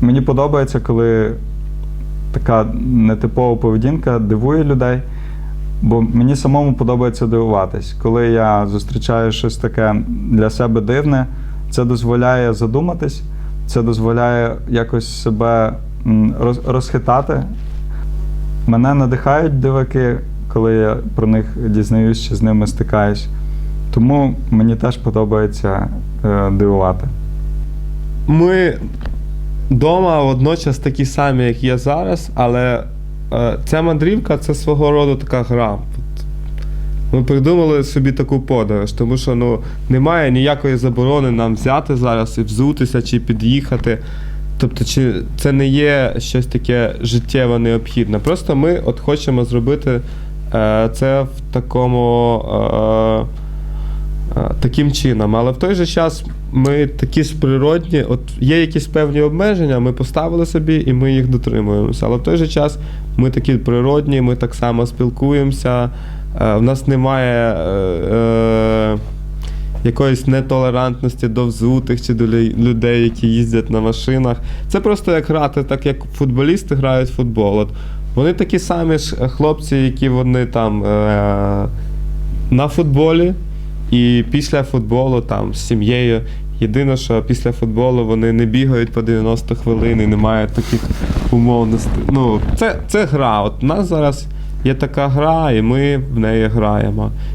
мені подобається, коли така нетипова поведінка дивує людей. Бо мені самому подобається дивуватись. Коли я зустрічаю щось таке для себе дивне, це дозволяє задуматись, це дозволяє якось себе розхитати. Мене надихають диваки, коли я про них дізнаюсь чи з ними стикаюсь. Тому мені теж подобається е, дивувати. Ми вдома водночас такі самі, як є зараз, але е, ця мандрівка це свого роду така гра. Ми придумали собі таку подорож, тому що ну, немає ніякої заборони нам взяти зараз і взутися чи під'їхати. Тобто, чи це не є щось таке життєво необхідне. Просто ми от хочемо зробити е, це в такому. Е, таким чином. Але в той же час ми такі ж природні, от є якісь певні обмеження, ми поставили собі і ми їх дотримуємося. Але в той же час ми такі природні, ми так само спілкуємося. е, В нас немає е, е, якоїсь нетолерантності до взутих чи до людей, які їздять на машинах. Це просто як грати, так як футболісти грають в футбол. От вони такі самі ж хлопці, які вони там е, на футболі. І після футболу там з сім'єю. Єдине, що після футболу вони не бігають по 90 хвилин і немає таких умовностей. Ну, це, це гра. От у нас зараз є така гра, і ми в неї граємо.